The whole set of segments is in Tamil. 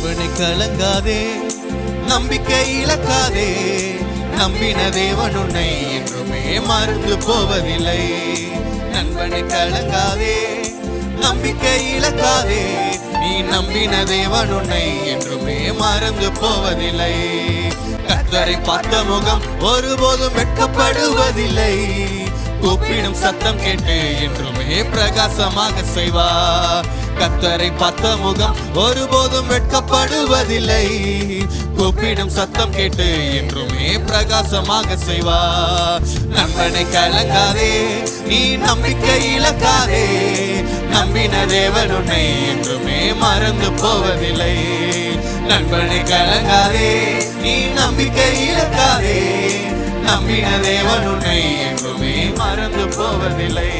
கற்பனை கலங்காதே நம்பிக்கை இழக்காதே. நம்பின தேவன் உன்னை என்றுமே மறந்து போவதில்லை. நண்பனை கலங்காதே நம்பிக்கை இழக்காதே. நீ நம்பின தேவன் உன்னை என்றுமே மறந்து போவதில்லை. கத்தரை பார்த்த முகம் ஒருபோதும் வெட்கப்படுவதில்லை. கூப்பிடும் சத்தம் கேட்டு என்றுமே பிரகாசமாக செய்வா கத்தரை பார்த்த முகம் ஒருபோதும் வெட்கப்படுவதில்லை. கூப்பிடும் சத்தம் கேட்டு என்றுமே பிரகாசமாக செய்வா நண்பனை கலங்காதே நீ நம்பிக்கை இழக்காதே. நம்பின தேவன் உன்னை என்றுமே மறந்து போவதில்லை. நண்பனை கலங்காதே நீ நம்பிக்கை இழக்காதே. நம்பின தேவன் உன்னை என்றுமே மறந்து போவதில்லை.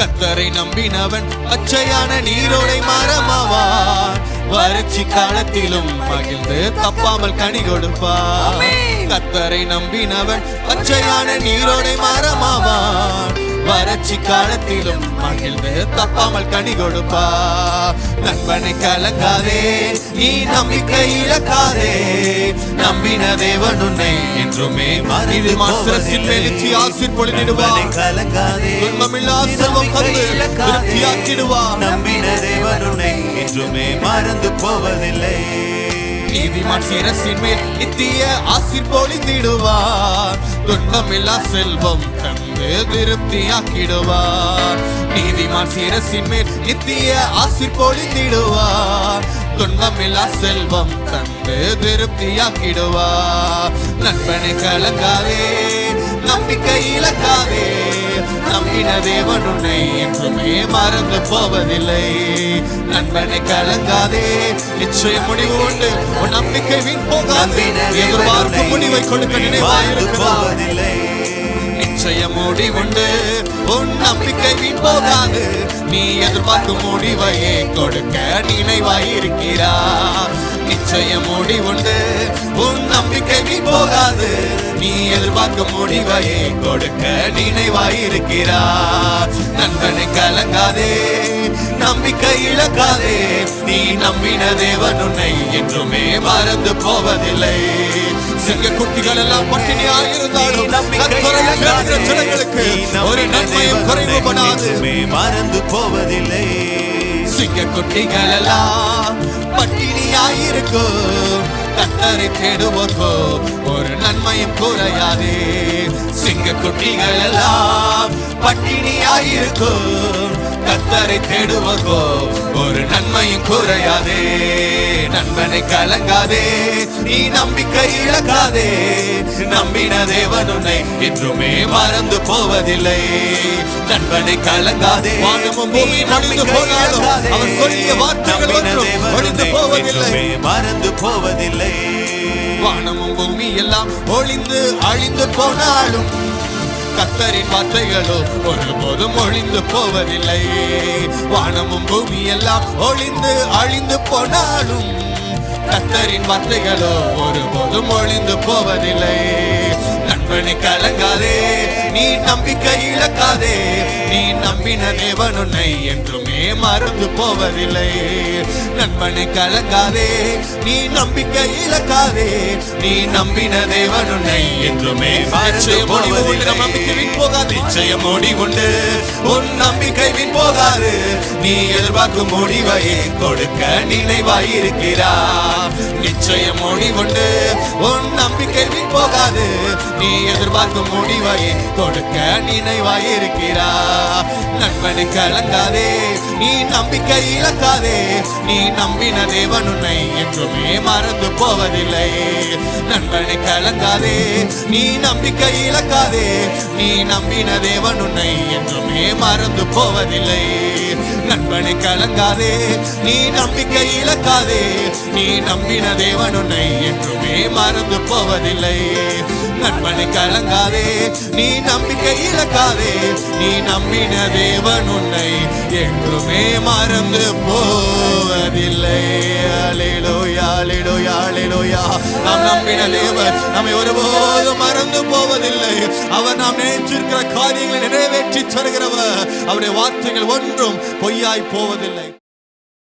கத்தரை நம்பினவன் பச்சையான நீரோடை மரமாவான் வறட்சி காலத்திலும் மகிழ்ந்து தப்பாமல் கனி கொடுப்பான் கத்தரை நம்பினவன் பச்சையான நீரோடை மரமாவான் வறட்சி காலத்திலும் மகிழ்ந்து தப்பாமல் கனி கொடுப்பா. நண்பனை கலங்காதே நீ நம்பிக்கை இழக்காதே. நம்பின தேவன் உன்னை என்றுமே இது மாஸ்டரசின் மேலிச்சி ஆசிர் பொழுதிடுவா நண்பனை கலங்காதே துன்பமில்லா செல்வம் தந்து திருப்தியாக்கிடுவா நம்பின தேவன் உன்னை என்றுமே மறந்து போவதில்லை. நீதிமான் சிரசின் மேல் நித்திய ஆசிர் பொழிந்திடுவார். துன்பமில்லா செல்வம் தந்து திருப்தியாக்கிடுவார். நீதிமான் சிரசின் மேல் நித்திய ஆசிர் பொழிந்திடுவார். துன்பமில்லா செல்வம் தந்து திருப்தியாக்கிடுவார். நண்பனை கலங்காதே நம்பிக்கை இழக்காதே. நம்பின தேவன் உன்னை என்றுமே மறந்து போவதில்லை. நண்பனை கலங்காதே நிச்சயம் முடிவு உண்டு. உன் நம்பிக்கை வீண் போகாது. எதிர்பார்க்கும் முடிவை கொடுக்க நினைவாயிருக்கிறார். போவதில்லை. நிச்சயம் முடிவுண்டு. உன் நம்பிக்கை வீண் போகாது நீ எதிர்பார்க்கும் முடிவையே கொடுக்க நினைவாயிருக்கிறார். நிச்சயம் முடிவுண்டு. உன் நம்பிக்கை வீண் போகாது நீ எதிர்பார்க்கும் முடிவையே கொடுக்க நினைவாயிருக்கிறா நண்பனை கலங்காதே. நம்பிக்கை இழக்காதே. நம்பின தேவன் உன்னை என்றுமே மறந்து போவதில்லை. சிங்க குட்டிகள் எல்லாம் பட்டினியாயிருந்தாலும் கர்த்தரை தேடுகிற ஜனங்களுக்கு ஒரு நன்மையும் குறைவுபடாது. மறந்து போவதில்லை. சிங்க குட்டிகள் எல்லாம் பட்டினியாயிருக்கும் கத்தரை தேடுவோர்க்கோ ஒரு நன்மையும் குறையாதே. குட்டிகள் எல்லாம் பட்டினியாயிருக்கும். கத்தரை தேடுவோர்க்கோ ஒரு நன்மையும் குறையாதே. நண்பனை கலங்காதே. நீ நம்பிக்கை இழக்காதே. நம்பின தேவன் உன்னை என்றுமே மறந்து போவதில்லை. நண்பனை கலங்காதே. மறந்து போவதில்லை. வானமும் பூமி எல்லாம் ஒளிந்து அழிந்து போனாலும் கத்தரின் வார்த்தைகளோ ஒருபோதும் ஒழிந்து போவதில்லை. வானமும் பூமி எல்லாம் ஒளிந்து அழிந்து போனாலும் கத்தரின் வார்த்தைகளோ ஒருபோதும் ஒழிந்து போவதில்லை. நண்பனை கலங்காதே நீ நம்பிக்கை இழக்காதே நீ நம்பின தேவன் உன்னை என்றுமே மறந்து போவதில்லை. நண்பனை கலங்காதே நீ நம்பிக்கை இழக்காதே. நீ நம்பின தேவன் உன்னை என்றுமே மறந்து போவதில்லை. நம்பிக்கை வீண் போகாது. நிச்சயம் முடிவுண்டு உன் நம்பிக்கை வீண் போகாது. நீ எதிர்பார்க்கும் முடிவையே கொடுக்க நினைவாயிருக்கிறா நிச்சயம் முடிவுண்டு உன் நம்பிக்கை வீண் போகாது. நீ எதிர்பார்க்கும் முடிவையே கொடுக்க நினைவாயிருக்கிறா நண்பனை கலங்காதே நீ நம்பிக்கை இழக்காதே. நீ நம்பின தேவன் உன்னை என்றுமே மறந்து போவதில்லை. நண்பனை கலங்காதே நீ நம்பிக்கை இழக்காதே. நீ நம்பின தேவன் உன்னை என்றுமே மறந்து போவதில்லை. நண்பனை கலங்காதே நீ நம்பிக்கை இழக்காதே. நீ நம்பின தேவன் உன்னை என்றுமே மறந்து போவதில்லை. நண்பனை கலங்காதே நீ நம்பிக்கை இழக்காதே நீ நம்பின தேவன் உன்னை என்றுமே மறந்து போவதில்லை. அலேலோயா அலேலோயா அலேலோயா நாம் நம்பின தேவன் நம்மை ஒருபோதும் மறந்து போவதில்லை. அவர் நாம் நினைச்சிருக்கிற காரியங்களை நிறைவேற்றி தருகிறவர். அவருடைய வார்த்தைகள் ஒன்றும் பொய்யாய் போவதில்லை.